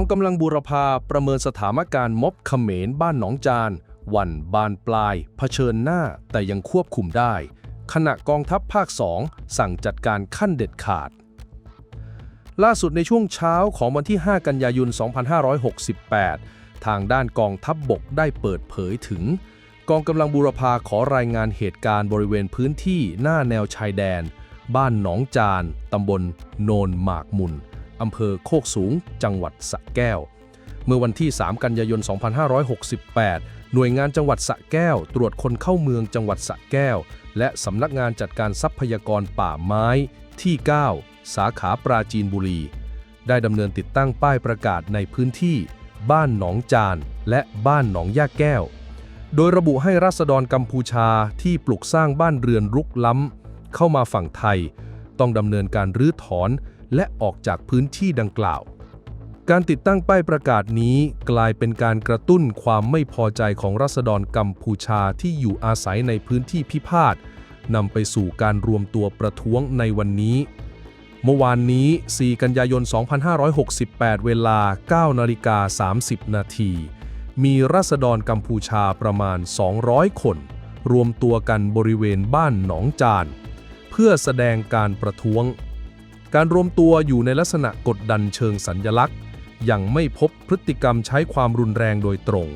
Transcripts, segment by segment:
องกำลังบูรพาประเมินสถานการณ์ม็อบเขมรบ้านหนองจานวันบานปลายเผชิญหน้าแต่ยังควบคุมได้ ขณะกองทัพภาค 2 สั่งจัดการขั้นเด็ดขาด ล่าสุดในช่วงเช้าของวันที่ 5 กันยายน 2568 ทางด้านกองทัพบบกได้เปิดเผยถึง กองกำลังบูรพาขอรายงานเหตุการณ์บริเวณพื้นที่หน้าแนวชายแดน บ้านหนองจานตำบลโนนหมากมุน อำเภอโคกสูง จังหวัดสระแก้ว เมื่อวันที่ 3 กันยายน 2568 หน่วยงานจังหวัดสระแก้ว ตรวจคนเข้าเมืองจังหวัดสระแก้ว และสำนักงานจัดการทรัพยากรป่าไม้ที่ 9 สาขาปราจีนบุรี ได้ดำเนินติดตั้งป้ายประกาศในพื้นที่ บ้านหนองจาน และบ้านหนองย่าแก้ว โดยระบุให้รัษฎรกัมพูชาที่ปลูกสร้างบ้านเรือนรุกล้ำเข้ามาฝั่งไทย ต้องดำเนินการรื้อถอน และออกจากพื้นที่ดังกล่าว การติดตั้งป้ายประกาศนี้กลายเป็นการกระตุ้นความไม่พอใจของรัษฎรกัมพูชาที่อยู่อาศัยในพื้นที่พิพาทนำไปสู่การรวมตัวประท้วงในวันนี้ เมื่อวานนี้ 4 กันยายน 2568 เวลา 9 นาฬิกา 30 นาที มีรัษฎรกัมพูชาประมาณ 200 คน รวมตัวกันบริเวณบ้านหนองจาน เพื่อแสดงการประท้วง การรวมตัวอยู่ในลักษณะกดดันเชิงสัญญลักษณ์ ยังไม่พบพฤติกรรมใช้ความรุนแรงโดยตรง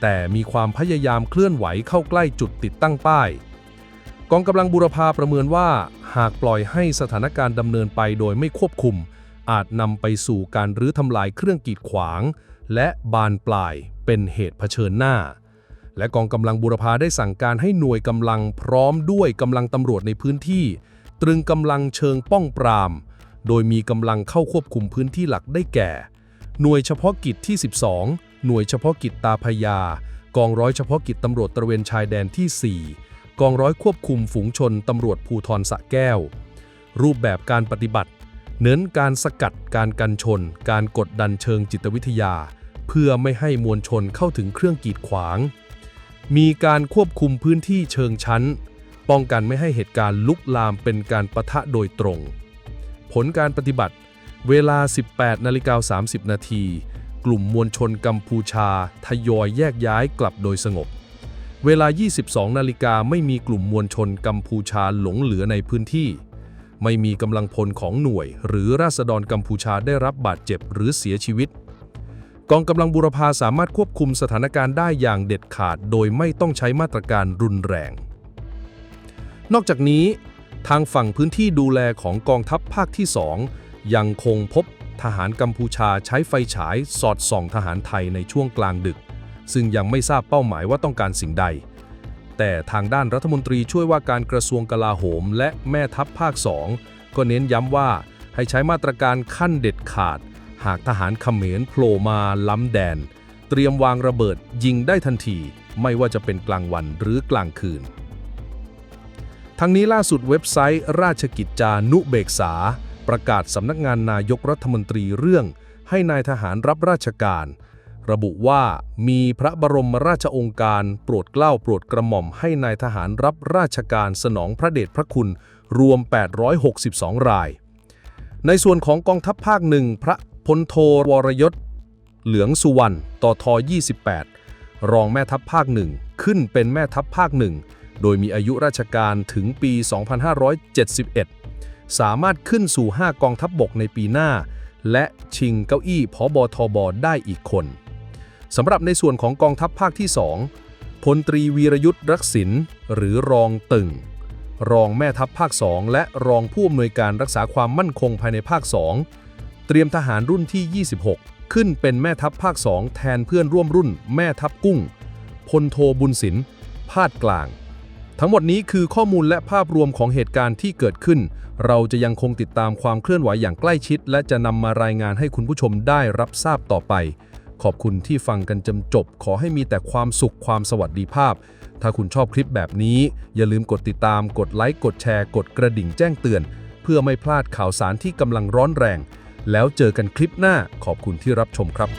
แต่มีความพยายามเคลื่อนไหวเข้าใกล้จุดติดตั้งป้าย กองกำลังบูรพาประเมินว่า หากปล่อยให้สถานการณ์ดำเนินไปโดยไม่ควบคุม อาจนำไปสู่การรื้อทำลายเครื่องกีดขวาง และบานปลายเป็นเหตุเผชิญหน้า และกองกำลังบูรพาได้สั่งการให้หน่วยกำลังพร้อมด้วยกำลังตำรวจในพื้นที่ ตรึงกำลังเชิงป้องปราม โดยมีกำลังเข้าควบคุมพื้นที่หลักได้แก่ หน่วยเฉพาะกิจที่ 12 หน่วยเฉพาะกิจตาพยา กองร้อยเฉพาะกิจตำรวจตระเวนชายแดนที่ 4 กองร้อยควบคุมฝูงชนตำรวจภูทรสะแก้ว รูปแบบการปฏิบัติ เน้นการสกัดการกันชน การกดดันเชิงจิตวิทยา เพื่อไม่ให้มวลชนเข้าถึงเครื่องกีดขวาง มีการควบคุมพื้นที่เชิงชั้น ป้องกันไม่ให้เหตุการณ์ลุกลามเป็นการประทะโดยตรง ผลการปฏิบัติ เวลา 18นาฬิกา30 นาที กลุ่มมวลชนกัมพูชา ทยอยแยกย้ายกลับโดยสงบ เวลา 22นาฬิกาไม่มีกลุ่มมวลชนกัมพูชาหลงเหลือในพื้นที่ ไม่มีกำลังพลของหน่วย หรือราษฎรกัมพูชาได้รับบาดเจ็บหรือเสียชีวิต กองกำลังบูรพาสามารถควบคุมสถานการณ์ได้อย่างเด็ดขาด โดยไม่ต้องใช้มาตรการรุนแรง นอกจากนี้ ทางฝั่งพื้นที่ดูแลของกองทัพภาคที่ 2 ยังคงพบทหารกัมพูชาใช้ไฟฉายสอดส่องทหารไทยในช่วงกลางดึก ซึ่งยังไม่ทราบเป้าหมายว่าต้องการสิ่งใด แต่ทางด้านรัฐมนตรีช่วยว่าการกระทรวงกลาโหม และแม่ทัพภาค 2 ก็เน้นย้ำว่าให้ใช้มาตรการขั้นเด็ดขาด หากทหารเขมรโผล่มาล้ำแดน เตรียมวางระเบิดยิงได้ทันที ไม่ว่าจะเป็นกลางวันหรือกลางคืน ทั้งนี้ล่าสุดเว็บไซต์ ราชกิจจานุเบกษา ประกาศสำนักงานนายกรัฐมนตรีเรื่อง ให้นายทหารรับราชการ ระบุว่ามีพระบรมราชองค์การ โปรดเกล้าโปรดกระหม่อมให้นายทหารรับราชการสนองพระเดชพระคุณรวม 862 ราย ในส่วนของกองทัพภาคหนึ่งพระพลโทวรยศ เหลืองสุวรรณต่อทอ28 รองแม่ทัพภาคหนึ่งขึ้นเป็นแม่ทัพภาคหนึ่ง โดยมีอายุราชการถึงปี 2571 สามารถขึ้นสู่ 5 กองทัพบบกในปีหน้า และชิงเก้าอี้ผอบทบได้อีกคนสำหรับในส่วนของกองทัพภาคที่ 2 พลตรีวีรยุทธ์รักษินหรือรองตึง รองแม่ทัพภาค 2 และรองผู้อำนวยการรักษาความมั่นคงภายในภาค 2 เตรียมทหารรุ่นที่ 26 ขึ้นเป็นแม่ทัพภาค 2 แทนเพื่อนร่วมรุ่น แม่ทัพกุ้ง พลโทบุญสินพาดกลาง ทั้งหมดนี้คือข้อมูลและภาพรวมของเหตุการณ์ที่เกิดขึ้น เราจะยังคงติดตามความเคลื่อนไหวอย่างใกล้ชิด และจะนำมารายงานให้คุณผู้ชมได้รับทราบต่อไป ขอบคุณที่ฟังกันจนจบ ขอให้มีแต่ความสุขความสวัสดิภาพ ถ้าคุณชอบคลิปแบบนี้ อย่าลืมกดติดตาม กดไลค์ กดแชร์ กดกระดิ่งแจ้งเตือน เพื่อไม่พลาดข่าวสารที่กำลังร้อนแรง แล้วเจอกันคลิปหน้า ขอบคุณที่รับชมครับ